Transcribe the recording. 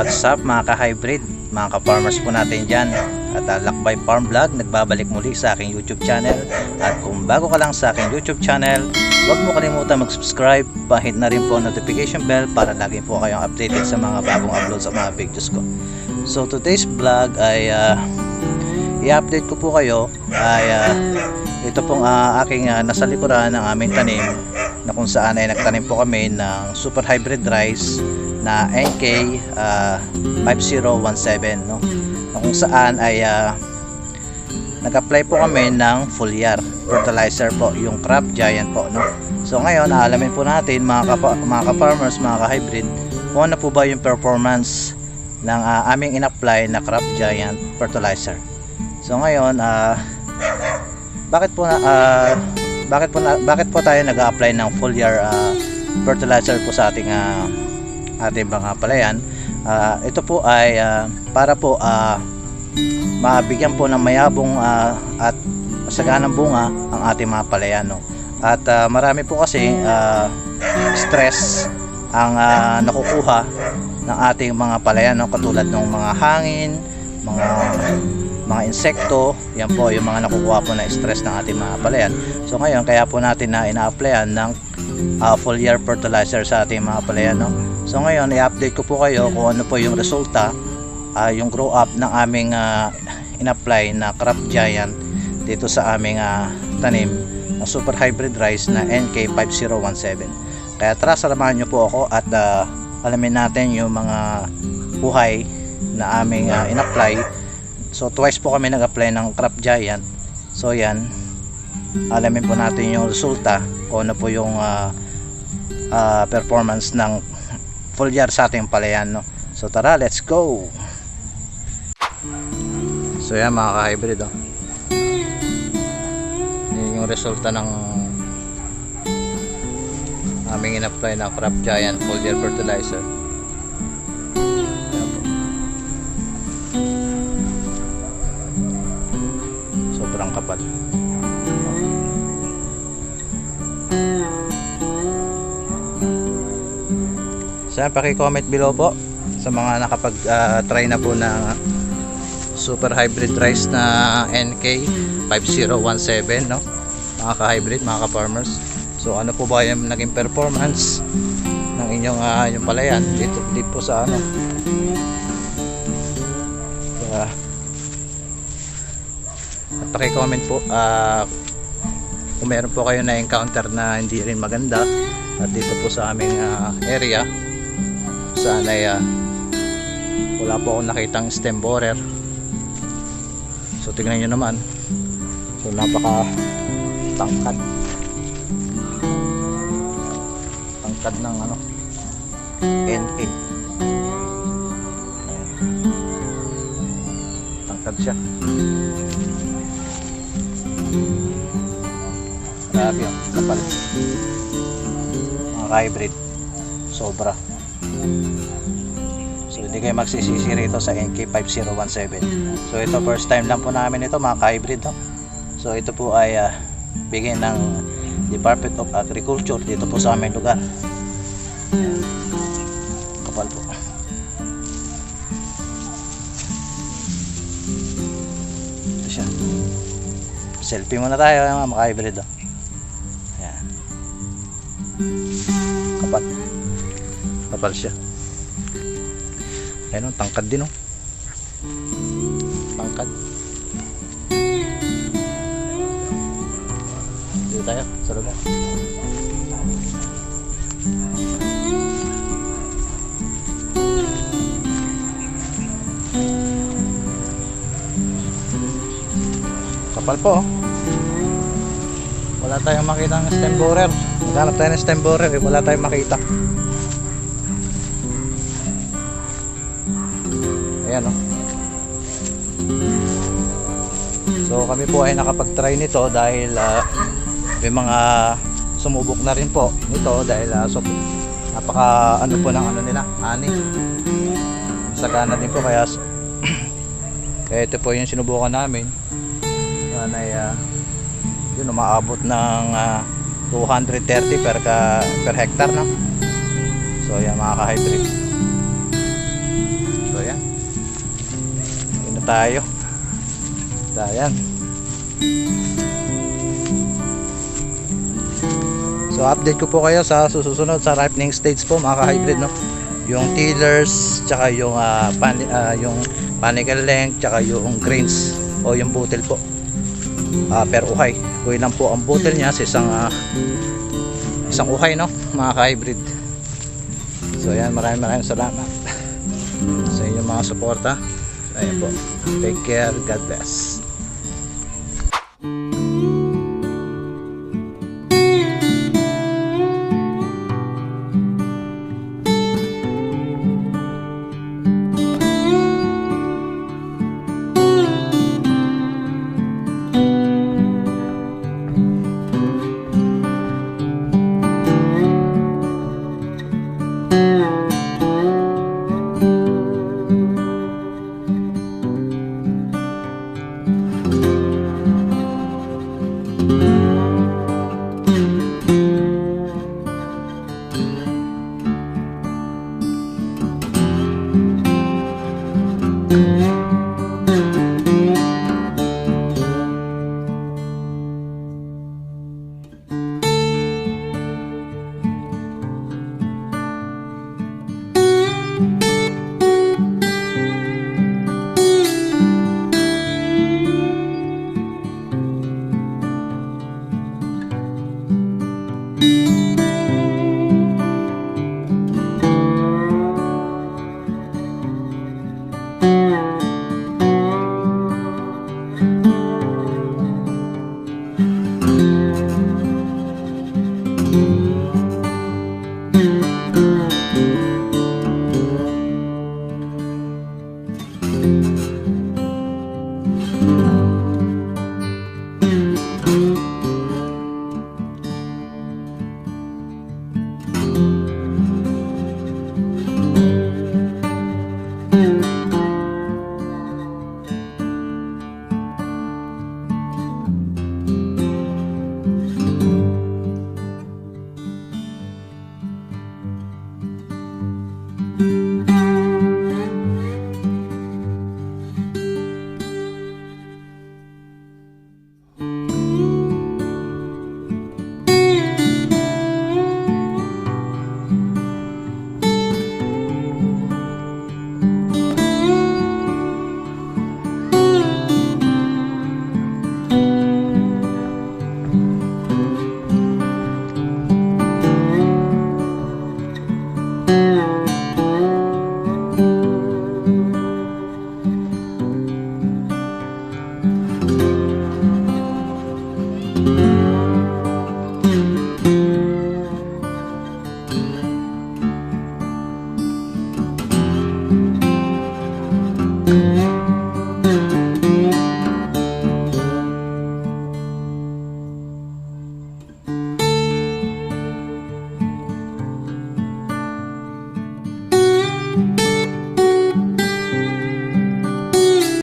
What's up mga ka-hybrid, mga ka-farmers po natin dyan. At uh, Lakbay Farm Vlog, nagbabalik muli sa aking YouTube channel. At kung bago ka lang sa aking YouTube channel Huwag mo kalimutan mag-subscribe. Pahit na rin po ang notification bell para lagi po kayong updated sa mga bagong upload sa mga videos ko. So today's vlog ay uh, i-update ko po kayo. Ay uh, ito pong uh, aking uh, nasa likuran ng aming tanim na kung saan ay nagtanim po kami ng super hybrid rice na NK uh, 5017 no? na kung saan ay uh, nag-apply po kami ng foliar fertilizer po yung crop giant po no? so ngayon aalamin po natin mga, kapa, mga ka-farmers mga ka-hybrid kung ano po ba yung performance ng uh, aming in-apply na crop giant fertilizer so ngayon uh, bakit po na uh, bakit po na, bakit po tayo nag-apply ng foliar uh, fertilizer po sa ating uh, ating mga palayan uh, ito po ay uh, para po uh, mabigyan po ng mayabong uh, at masaganang bunga ang ating mga palayan no? at uh, marami po kasi uh, stress ang uh, nakukuha ng ating mga palayan no? katulad ng mga hangin mga mga insekto yan po yung mga nakukuha po na stress ng ating mga palayan so ngayon kaya po natin na ina-applyan ng uh, foliar fertilizer sa ating mga palayan no? So ngayon i-update ko po kayo kung ano po yung resulta uh, yung grow up ng aming uh, in-apply na crop giant dito sa aming uh, tanim na super hybrid rice na NK5017 kaya tara salamahan nyo po ako at uh, alamin natin yung mga buhay na aming uh, in-apply So twice po kami nag-apply ng crop giant. So yan. Alamin po natin yung resulta o ano po yung uh, uh, performance ng foliar sa ating palayan no. So tara, let's go. So yan mga ka-hybrid oh. Yan yung resulta ng aming in-apply na crop giant foliar fertilizer. sobrang kapal so paki-comment below po sa mga nakapag uh, try na po ng super hybrid rice na NK 5017 no? Mga ka-hybrid mga ka-farmers. So ano po ba yung naging performance ng inyong uh, yung palayan dito, dito po sa ano? Sa at paki-comment po uh, kung meron po kayo na encounter na hindi rin maganda at dito po sa aming uh, area saan ay uh, wala po akong nakitang stem borer so tignan nyo naman so napaka tangkad tangkad ng ano Ayan. tangkad siya Grabe yung kapal. Mga hybrid. Sobra. So hindi kayo magsisisi rito sa NK5017. So ito first time lang po namin ito mga hybrid no? So ito po ay uh, bigay ng Department of Agriculture dito po sa aming lugar. Kapal po. Ito siya. Selfie muna tayo mga hybrid oh. Ayan. Kapal. Kapal siya. Ayan o, tangkad din o. Tangkad. Dito tayo, sa lugar. Kapal po oh. Wala tayong makita ng stem borer. Naghanap tayo ng stem borer, eh. wala tayong makita. Ayan. So kami po ay nakapag-try nito dahil uh, may mga sumubok na rin po nito dahil uh, so, napaka ano po ng ano nila, ani. Sagana din po kaya kaya ito po yung sinubukan namin. Yan ay uh, yun umaabot ng uh, 230 per ka, per hectare no. So yan mga ka-hybrid. Tayo. Ayan. So update ko po kayo sa susunod sa ripening stage po mga ka-hybrid no. Yung tillers, tsaka yung ah, pan, ah, yung panicle length, tsaka yung grains o yung butil po. Ah, per uhay. Kung ilan po ang butil niya sa isang ah, isang uhay no, mga ka-hybrid. So ayan, maraming maraming salamat sa inyong mga suporta. Ayan po. Take care. God bless.